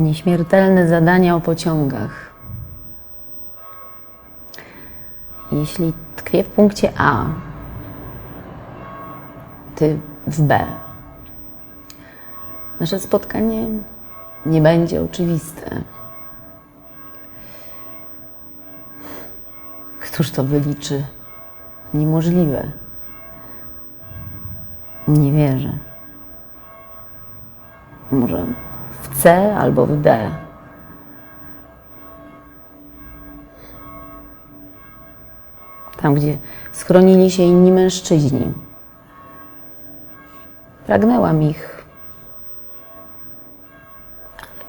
Nieśmiertelne zadania o pociągach. Jeśli tkwię w punkcie A, ty w B, nasze spotkanie nie będzie oczywiste. Któż to wyliczy? Niemożliwe. Nie wierzę. Może C albo w D. Tam, gdzie schronili się inni mężczyźni. Pragnęłam ich.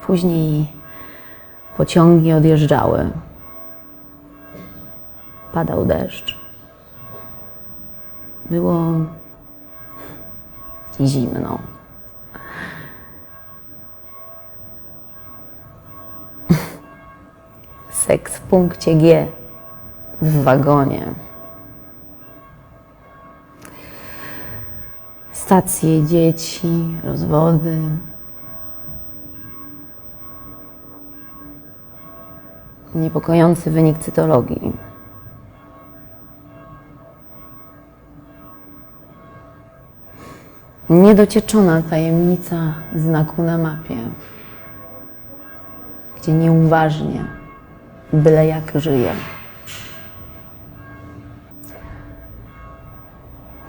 Później pociągi odjeżdżały. Padał deszcz. Było zimno. Seks w punkcie G w wagonie. Stacje dzieci, rozwody. Niepokojący wynik cytologii. Niedocieczona tajemnica znaku na mapie, gdzie nieuważnie, byle jak żyje.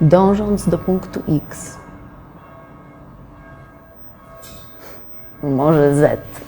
Dążąc do punktu X, może Z.